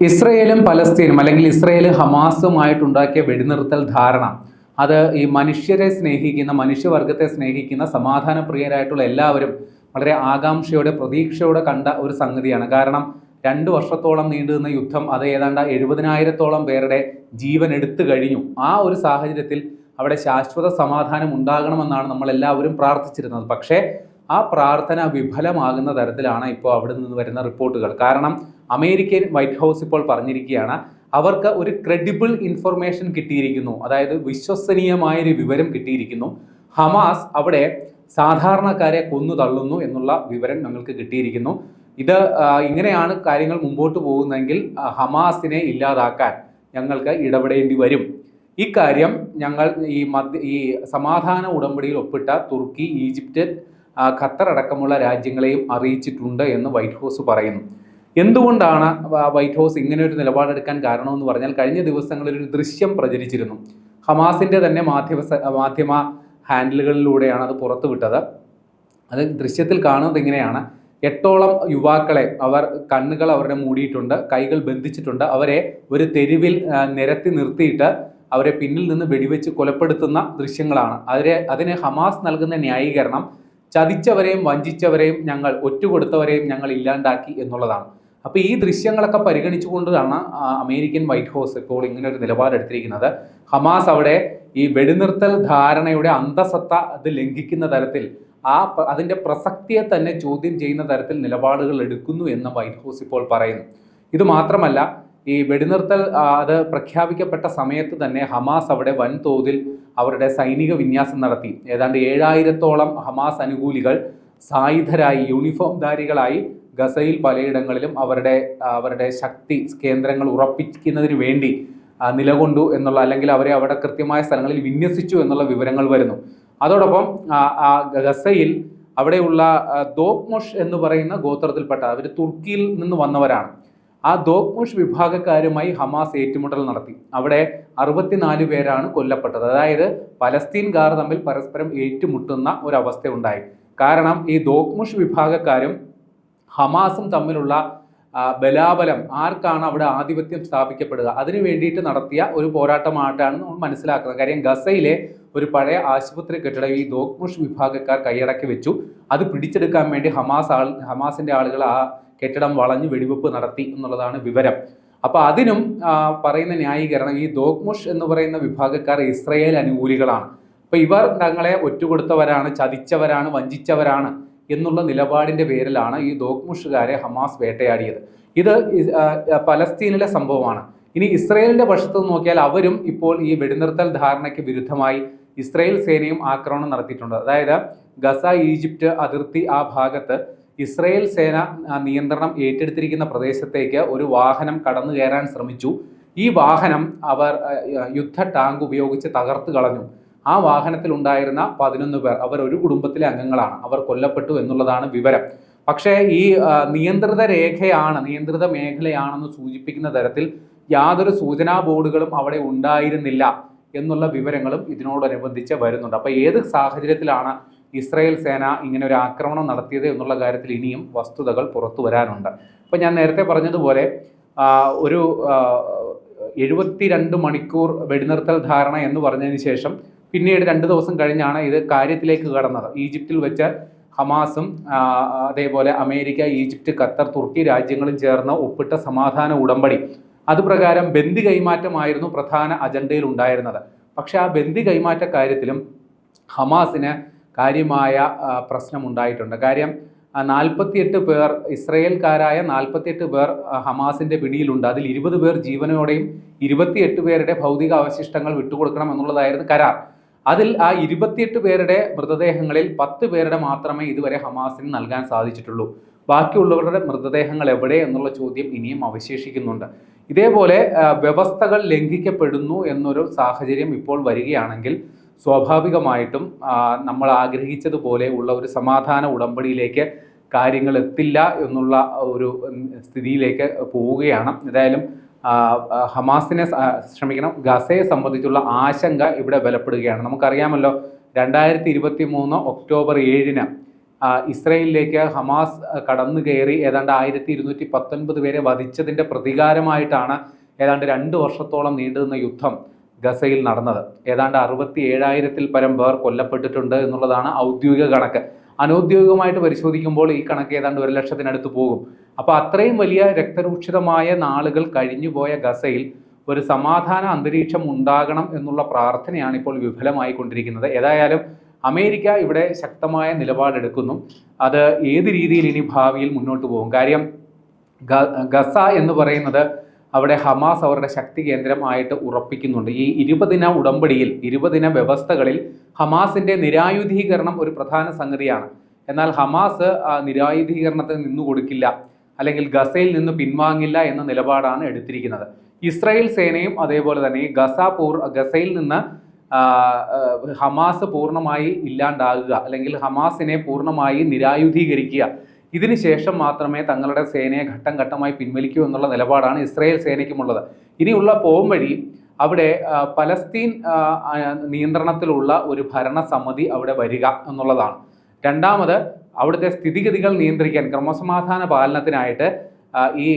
ഇസ്രയേലും പലസ്തീനും അല്ലെങ്കിൽ ഇസ്രയേൽ ഹമാസുമായിട്ടുണ്ടാക്കിയ വെടിനിർത്തൽ ധാരണ അത് ഈ മനുഷ്യരെ സ്നേഹിക്കുന്ന മനുഷ്യവർഗത്തെ സ്നേഹിക്കുന്ന സമാധാനപ്രിയരായിട്ടുള്ള എല്ലാവരും വളരെ ആകാംക്ഷയോടെ പ്രതീക്ഷയോടെ കണ്ട ഒരു സംഗതിയാണ്. കാരണം രണ്ട് വർഷത്തോളം നീണ്ടുനിന്ന യുദ്ധം അത് ഏതാണ്ട് എഴുപതിനായിരത്തോളം പേരുടെ ജീവൻ എടുത്തു കഴിഞ്ഞു. ആ ഒരു സാഹചര്യത്തിൽ അവിടെ ശാശ്വത സമാധാനം ഉണ്ടാകണമെന്നാണ് നമ്മൾ എല്ലാവരും പ്രാർത്ഥിച്ചിരുന്നത്. പക്ഷേ ആ പ്രാർത്ഥന വിഫലമാകുന്ന തരത്തിലാണ് ഇപ്പോൾ അവിടെ നിന്ന് വരുന്ന റിപ്പോർട്ടുകൾ. കാരണം അമേരിക്കൻ വൈറ്റ് ഹൗസ് ഇപ്പോൾ പറഞ്ഞിരിക്കുകയാണ് അവർക്ക് ഒരു ക്രെഡിബിൾ ഇൻഫർമേഷൻ കിട്ടിയിരിക്കുന്നു. അതായത് വിശ്വസനീയമായൊരു വിവരം കിട്ടിയിരിക്കുന്നു. ഹമാസ് അവിടെ സാധാരണക്കാരെ കൊന്നു തള്ളുന്നു എന്നുള്ള വിവരം ഞങ്ങൾക്ക് കിട്ടിയിരിക്കുന്നു. ഇത് ഇങ്ങനെയാണ് കാര്യങ്ങൾ മുമ്പോട്ട് പോകുന്നതെങ്കിൽ ഹമാസിനെ ഇല്ലാതാക്കാൻ ഞങ്ങൾക്ക് ഇടപെടേണ്ടി വരും. ഇക്കാര്യം ഞങ്ങൾ ഈ മധ്യ ഈ സമാധാന ഉടമ്പടിയിൽ ഒപ്പിട്ട തുർക്കി ഈജിപ്റ്റ് ഖത്തർ അടക്കമുള്ള രാജ്യങ്ങളെയും അറിയിച്ചിട്ടുണ്ട് എന്ന് വൈറ്റ് ഹൗസ് പറയുന്നു. എന്തുകൊണ്ടാണ് വൈറ്റ് ഹൗസ് ഇങ്ങനെ ഒരു നിലപാടെടുക്കാൻ കാരണമെന്ന് പറഞ്ഞാൽ കഴിഞ്ഞ ദിവസങ്ങളിൽ ഒരു ദൃശ്യം പ്രചരിച്ചിരുന്നു. ഹമാസിന്റെ തന്നെ മാധ്യമ മാധ്യമ ഹാൻഡിലുകളിലൂടെയാണ് അത് പുറത്തുവിട്ടത്. അത് ദൃശ്യത്തിൽ കാണുന്നത് ഇങ്ങനെയാണ്. എട്ടോളം യുവാക്കളെ അവർ കണ്ണുകൾ അവരുടെ മൂടിയിട്ടുണ്ട് കൈകൾ ബന്ധിച്ചിട്ടുണ്ട്. അവരെ ഒരു തെരുവിൽ നിരത്തി നിർത്തിയിട്ട് അവരെ പിന്നിൽ നിന്ന് വെടിവെച്ച് കൊലപ്പെടുത്തുന്ന ദൃശ്യങ്ങളാണ്. അതിനെ അതിന് ഹമാസ് നൽകുന്ന ന്യായീകരണം ചതിച്ചവരെയും വഞ്ചിച്ചവരെയും ഞങ്ങൾ ഒറ്റുകൊടുത്തവരെയും ഞങ്ങൾ ഇല്ലാണ്ടാക്കി എന്നുള്ളതാണ്. അപ്പോൾ ഈ ദൃശ്യങ്ങളൊക്കെ പരിഗണിച്ചുകൊണ്ടാണ് അമേരിക്കൻ വൈറ്റ് ഹൗസ് ഇപ്പോൾ ഇങ്ങനെ ഒരു നിലപാടെടുത്തിരിക്കുന്നത് ഹമാസ് അവിടെ ഈ വെടിനിർത്തൽ ധാരണയുടെ അന്തസത്ത അത് ലംഘിക്കുന്ന തരത്തിൽ ആ അതിന്റെ പ്രസക്തിയെ തന്നെ ചോദ്യം ചെയ്യുന്ന തരത്തിൽ നിലപാടുകൾ എടുക്കുന്നു എന്ന് വൈറ്റ് ഹൗസ് ഇപ്പോൾ പറയുന്നു. ഇത് മാത്രമല്ല ഈ വെടിനിർത്തൽ അത് പ്രഖ്യാപിക്കപ്പെട്ട സമയത്ത് തന്നെ ഹമാസ് അവിടെ വൻതോതിൽ അവരുടെ സൈനിക വിന്യാസം നടത്തി. ഏതാണ്ട് ഏഴായിരത്തോളം ഹമാസ് അനുകൂലികൾ സായുധരായി യൂണിഫോംധാരികളായി ഗസയിൽ പലയിടങ്ങളിലും അവരുടെ അവരുടെ ശക്തി കേന്ദ്രങ്ങൾ ഉറപ്പിക്കുന്നതിന് വേണ്ടി നിലകൊണ്ടു എന്നുള്ള അല്ലെങ്കിൽ അവരെ അവിടെ കൃത്യമായ സ്ഥലങ്ങളിൽ വിന്യസിച്ചു എന്നുള്ള വിവരങ്ങൾ വരുന്നു. അതോടൊപ്പം ഗസയിൽ അവിടെയുള്ള ആ, ദോക്മൊഷ് എന്ന് പറയുന്ന ഗോത്രത്തിൽപ്പെട്ട അവർ തുർക്കിയിൽ നിന്ന് വന്നവരാണ്. ആ ദോക്മുഷ് വിഭാഗക്കാരുമായി ഹമാസ് ഏറ്റുമുട്ടൽ നടത്തി. അവിടെ അറുപത്തിനാല് പേരാണ് കൊല്ലപ്പെട്ടത്. അതായത് പലസ്തീൻകാർ തമ്മിൽ പരസ്പരം ഏറ്റുമുട്ടുന്ന ഒരവസ്ഥ ഉണ്ടായി. കാരണം ഈ ദോക്മുഷ് വിഭാഗക്കാരും ഹമാസും തമ്മിലുള്ള ബലാബലം ആർക്കാണ് അവിടെ ആധിപത്യം സ്ഥാപിക്കപ്പെടുക? അതിനു വേണ്ടിയിട്ട് നടത്തിയ ഒരു പോരാട്ടമായിട്ടാണ് നമ്മൾ മനസ്സിലാക്കുന്നത്. കാര്യം ഗസയിലെ ഒരു പഴയ ആശുപത്രി കെട്ടിടം ഈ ദോക്മുഷ് വിഭാഗക്കാർ കൈയടക്കി വെച്ചു. അത് പിടിച്ചെടുക്കാൻ വേണ്ടി ഹമാസ് ആൾ ഹമാസിന്റെ ആളുകൾ ആ കെട്ടിടം വളഞ്ഞ് വെടിവെപ്പ് നടത്തി എന്നുള്ളതാണ് വിവരം. അപ്പോൾ അതിനും പറയുന്ന ന്യായീകരണം ഈ ദോഗ്മുഷ് എന്ന് പറയുന്ന വിഭാഗക്കാർ ഇസ്രയേൽ അനുകൂലികളാണ്. അപ്പോൾ ഇവർ തങ്ങളെ ഒറ്റുകൊടുത്തവരാണ് ചതിച്ചവരാണ് വഞ്ചിച്ചവരാണ് എന്നുള്ള നിലപാടിന്റെ പേരിലാണ് ഈ ദോഗ്മുഷുകാരെ ഹമാസ് വേട്ടയാടിയത്. ഇത് പലസ്തീനിലെ സംഭവമാണ്. ഇനി ഇസ്രയേലിന്റെ പക്ഷത്ത് നോക്കിയാൽ അവരും ഇപ്പോൾ ഈ വെടിനിർത്തൽ ധാരണയ്ക്ക് വിരുദ്ധമായി ഇസ്രയേൽ സേനയും ആക്രമണം നടത്തിയിട്ടുണ്ട്. അതായത് ഗസ ഈജിപ്റ്റ് അതിർത്തി ആ ഭാഗത്ത് ഇസ്രയേൽ സേന നിയന്ത്രണം ഏറ്റെടുത്തിരിക്കുന്ന പ്രദേശത്തേക്ക് ഒരു വാഹനം കടന്നു കയറാൻ ശ്രമിച്ചു. ഈ വാഹനം അവർ യുദ്ധ ടാങ്ക് ഉപയോഗിച്ച് തകർത്ത് കളഞ്ഞു. ആ വാഹനത്തിൽ ഉണ്ടായിരുന്ന പതിനൊന്ന് പേർ അവർ ഒരു കുടുംബത്തിലെ അംഗങ്ങളാണ്. അവർ കൊല്ലപ്പെട്ടു എന്നുള്ളതാണ് വിവരം. പക്ഷേ ഈ നിയന്ത്രിത രേഖയാണ് നിയന്ത്രിത മേഖലയാണെന്ന് സൂചിപ്പിക്കുന്ന തരത്തിൽ യാതൊരു സൂചനാ ബോർഡുകളും അവിടെ ഉണ്ടായിരുന്നില്ല എന്നുള്ള വിവരങ്ങളും ഇതിനോടനുബന്ധിച്ച് വരുന്നുണ്ട്. അപ്പോൾ ഏത് സാഹചര്യത്തിലാണ് ഇസ്രായേൽ സേന ഇങ്ങനെ ഒരു ആക്രമണം നടത്തിയത് എന്നുള്ള കാര്യത്തിൽ ഇനിയും വസ്തുതകൾ പുറത്തു വരാനുണ്ട്. അപ്പോൾ ഞാൻ നേരത്തെ പറഞ്ഞതുപോലെ ഒരു എഴുപത്തിരണ്ട് മണിക്കൂർ വെടിനിർത്തൽ ധാരണ എന്ന് പറഞ്ഞതിന് ശേഷം പിന്നീട് രണ്ട് ദിവസം കഴിഞ്ഞാണ് ഇത് കാര്യത്തിലേക്ക് കടന്നത്. ഈജിപ്തിൽ വെച്ച് ഹമാസും അതേപോലെ അമേരിക്ക ഈജിപ്റ്റ് ഖത്തർ തുർക്കി രാജ്യങ്ങളും ചേർന്ന് ഒപ്പിട്ട സമാധാന ഉടമ്പടി. അതുപ്രകാരം ബന്ദി കൈമാറ്റമായിരുന്നു പ്രധാന അജണ്ടയിൽ ഉണ്ടായിരുന്നത് പക്ഷേ ആ ബന്ദി കൈമാറ്റ കാര്യത്തിലും ഹമാസിന് കാര്യമായ പ്രശ്നം പ്രശ്നമുണ്ടായിട്ടുണ്ട്. കാര്യം നാൽപ്പത്തിയെട്ട് പേർ ഇസ്രയേൽക്കാരായ നാൽപ്പത്തിയെട്ട് പേർ ഹമാസിന്റെ പിടിയിലുണ്ട്. അതിൽ ഇരുപത് പേർ ജീവനോടെയും ഇരുപത്തിയെട്ട് പേരുടെ ഭൗതിക അവശിഷ്ടങ്ങൾ വിട്ടുകൊടുക്കണം എന്നുള്ളതായിരുന്നു കരാർ. അതിൽ ആ ഇരുപത്തിയെട്ട് പേരുടെ മൃതദേഹങ്ങളിൽ പത്ത് പേരുടെ മാത്രമേ ഇതുവരെ ഹമാസിന് നൽകാൻ സാധിച്ചിട്ടുള്ളൂ. ബാക്കിയുള്ളവരുടെ മൃതദേഹങ്ങൾ എവിടെ എന്നുള്ള ചോദ്യം ഇനിയും അവശേഷിക്കുന്നുണ്ട്. ഇതേപോലെ വ്യവസ്ഥകൾ ലംഘിക്കപ്പെടുന്നു എന്നൊരു സാഹചര്യം ഇപ്പോൾ വരികയാണെങ്കിൽ സ്വാഭാവികമായിട്ടും നമ്മൾ ആഗ്രഹിച്ചതുപോലെ ഉള്ള ഒരു സമാധാന ഉടമ്പടിയിലേക്ക് കാര്യങ്ങൾ എത്തില്ല എന്നുള്ള ഒരു സ്ഥിതിയിലേക്ക് പോവുകയാണ്. ഏതായാലും ഹമാസിനെ ശ്രമിക്കണം. ഗസയെ സംബന്ധിച്ചുള്ള ആശങ്ക ഇവിടെ ബലപ്പെടുകയാണ്. നമുക്കറിയാമല്ലോ രണ്ടായിരത്തി ഇരുപത്തി മൂന്ന് ഒക്ടോബർ ഏഴിന് ഇസ്രയേലിലേക്ക് ഹമാസ് കടന്നു കയറി ഏതാണ്ട് ആയിരത്തി ഇരുന്നൂറ്റി പത്തൊൻപത് പേരെ വധിച്ചതിന്റെ പ്രതികാരമായിട്ടാണ് ഏതാണ്ട് രണ്ട് വർഷത്തോളം നീണ്ടുനിന്ന യുദ്ധം ഗസയിൽ നടന്നത്. ഏതാണ്ട് അറുപത്തി ഏഴായിരത്തിൽ പരം പേർ കൊല്ലപ്പെട്ടിട്ടുണ്ട് എന്നുള്ളതാണ് ഔദ്യോഗിക കണക്ക്. അനൗദ്യോഗികമായിട്ട് പരിശോധിക്കുമ്പോൾ ഈ കണക്ക് ഏതാണ്ട് ഒരു ലക്ഷത്തിനടുത്ത് പോകും. അപ്പോൾ അത്രയും വലിയ രക്തരൂക്ഷിതമായ നാളുകൾ കഴിഞ്ഞുപോയ ഗസയിൽ ഒരു സമാധാന അന്തരീക്ഷം ഉണ്ടാകണം എന്നുള്ള പ്രാർത്ഥനയാണ് ഇപ്പോൾ വിഫലമായി കൊണ്ടിരിക്കുന്നത് ഏതായാലും അമേരിക്ക ഇവിടെ ശക്തമായ നിലപാടെടുക്കുന്നു. അത് ഏത് രീതിയിൽ ഇനി ഭാവിയിൽ മുന്നോട്ട് പോകും? കാര്യം ഗസ എന്ന് പറയുന്നത് അവിടെ ഹമാസ് അവരുടെ ശക്തി കേന്ദ്രമായിട്ട് ഉറപ്പിക്കുന്നുണ്ട്. ഈ ഇരുപതിന ഉടമ്പടിയിൽ ഇരുപതിന വ്യവസ്ഥകളിൽ ഹമാസിന്റെ നിരായുധീകരണം ഒരു പ്രധാന സംഗതിയാണ്. എന്നാൽ ഹമാസ് നിരായുധീകരണത്തിന് നിന്നു കൊടുക്കില്ല അല്ലെങ്കിൽ ഗസയിൽ നിന്ന് പിൻവാങ്ങില്ല എന്ന നിലപാടാണ് എടുത്തിരിക്കുന്നത്. ഇസ്രായേൽ സേനയും അതേപോലെ തന്നെ ഗസ പൂർ ഗസയിൽ നിന്ന് ഹമാസ് പൂർണമായി ഇല്ലാണ്ടാകുക അല്ലെങ്കിൽ ഹമാസിനെ പൂർണമായി നിരായുധീകരിക്കുക ഇതിന് ശേഷം മാത്രമേ തങ്ങളുടെ സേനയെ ഘട്ടം ഘട്ടമായി പിൻവലിക്കൂ എന്നുള്ള നിലപാടാണ് ഇസ്രായേൽ സേനയ്ക്കുമുള്ളത്. ഇനിയുള്ള പോംവഴി അവിടെ ആ, പലസ്തീൻ നിയന്ത്രണത്തിലുള്ള ഒരു ഭരണസമിതി അവിടെ വരിക എന്നുള്ളതാണ്. രണ്ടാമത് അവിടുത്തെ സ്ഥിതിഗതികൾ നിയന്ത്രിക്കാൻ ക്രമസമാധാന പാലനത്തിനായിട്ട് ഈ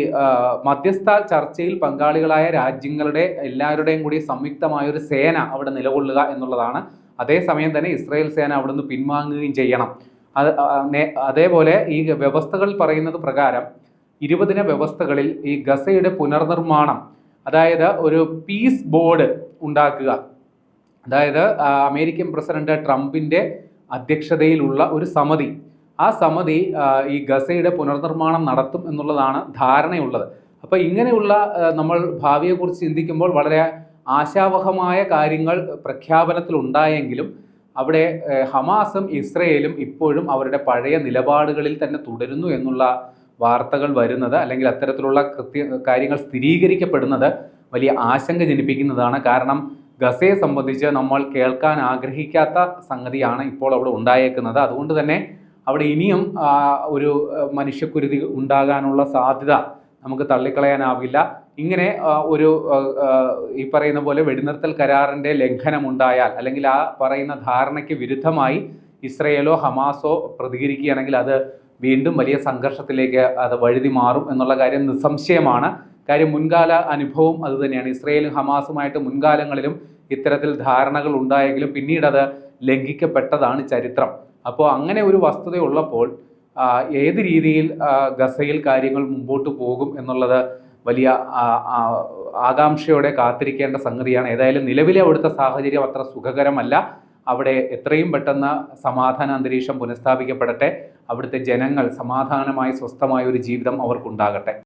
മധ്യസ്ഥ ചർച്ചയിൽ പങ്കാളികളായ രാജ്യങ്ങളുടെ എല്ലാവരുടെയും കൂടി സംയുക്തമായ ഒരു സേന അവിടെ നിലകൊള്ളുക എന്നുള്ളതാണ്. അതേസമയം തന്നെ ഇസ്രായേൽ സേന അവിടുന്ന് പിൻവാങ്ങുകയും ചെയ്യണം. അത് അതേപോലെ ഈ വ്യവസ്ഥകൾ പറയുന്നത് പ്രകാരം ഇരുപതിന വ്യവസ്ഥകളിൽ ഈ ഗസയുടെ പുനർനിർമ്മാണം അതായത് ഒരു പീസ് ബോർഡ് ഉണ്ടാക്കുക അതായത് അമേരിക്കൻ പ്രസിഡന്റ് ട്രംപിന്റെ അധ്യക്ഷതയിലുള്ള ഒരു സമിതി. ആ സമിതി ഈ ഗസയുടെ പുനർനിർമ്മാണം നടത്തും എന്നുള്ളതാണ് ധാരണയുള്ളത്. അപ്പോൾ ഇങ്ങനെയുള്ള നമ്മൾ ഭാവിയെക്കുറിച്ച് ചിന്തിക്കുമ്പോൾ വളരെ ആശാവഹമായ കാര്യങ്ങൾ പ്രഖ്യാപനത്തിൽ ഉണ്ടായെങ്കിലും അവിടെ ഹമാസും ഇസ്രയേലും ഇപ്പോഴും അവരുടെ പഴയ നിലപാടുകളിൽ തന്നെ തുടരുന്നു എന്നുള്ള വാർത്തകൾ വരുന്നത് അല്ലെങ്കിൽ അത്തരത്തിലുള്ള കൃത്യ കാര്യങ്ങൾ സ്ഥിരീകരിക്കപ്പെടുന്നത് വലിയ ആശങ്ക ജനിപ്പിക്കുന്നതാണ്. കാരണം ഗസയെ സംബന്ധിച്ച് നമ്മൾ കേൾക്കാൻ ആഗ്രഹിക്കാത്ത സംഗതിയാണ് ഇപ്പോൾ അവിടെ ഉണ്ടായേക്കുന്നത്. അതുകൊണ്ട് തന്നെ അവിടെ ഇനിയും ഒരു മനുഷ്യക്കുരുതി ഉണ്ടാകാനുള്ള സാധ്യത നമുക്ക് തള്ളിക്കളയാനാവില്ല. ഇങ്ങനെ ഒരു ഈ പറയുന്ന പോലെ വെടിനിർത്തൽ കരാറിന്റെ ലംഘനമുണ്ടായാൽ അല്ലെങ്കിൽ ആ പറയുന്ന ധാരണയ്ക്ക് വിരുദ്ധമായി ഇസ്രയേലോ ഹമാസോ പ്രതികരിക്കുകയാണെങ്കിൽ അത് വീണ്ടും വലിയ സംഘർഷത്തിലേക്ക് അത് വഴുതി മാറും എന്നുള്ള കാര്യം നിസ്സംശയമാണ്. കാര്യം മുൻകാല അനുഭവം അതുതന്നെയാണ് ഇസ്രയേലും ഹമാസുമായിട്ട് മുൻകാലങ്ങളിലും ഇത്തരത്തിൽ ധാരണകൾ ഉണ്ടായെങ്കിലും പിന്നീട് അത് ലംഘിക്കപ്പെട്ടതാണ് ചരിത്രം. അപ്പോൾ അങ്ങനെ ഒരു വസ്തുത ഉള്ളപ്പോൾ ആ, ഏത് രീതിയിൽ ഗസയിൽ കാര്യങ്ങൾ മുമ്പോട്ട് പോകും എന്നുള്ളത് വലിയ ആകാംക്ഷയോടെ കാത്തിരിക്കേണ്ട സംഗതിയാണ്. ഏതായാലും നിലവിലെ അവിടുത്തെ സാഹചര്യം അത്ര സുഖകരമല്ല. അവിടെ എത്രയും പെട്ടെന്ന് സമാധാന അന്തരീക്ഷം പുനഃസ്ഥാപിക്കപ്പെടട്ടെ. അവിടുത്തെ ജനങ്ങൾ സമാധാനമായി സ്വസ്ഥമായ ഒരു ജീവിതം അവർക്കുണ്ടാകട്ടെ.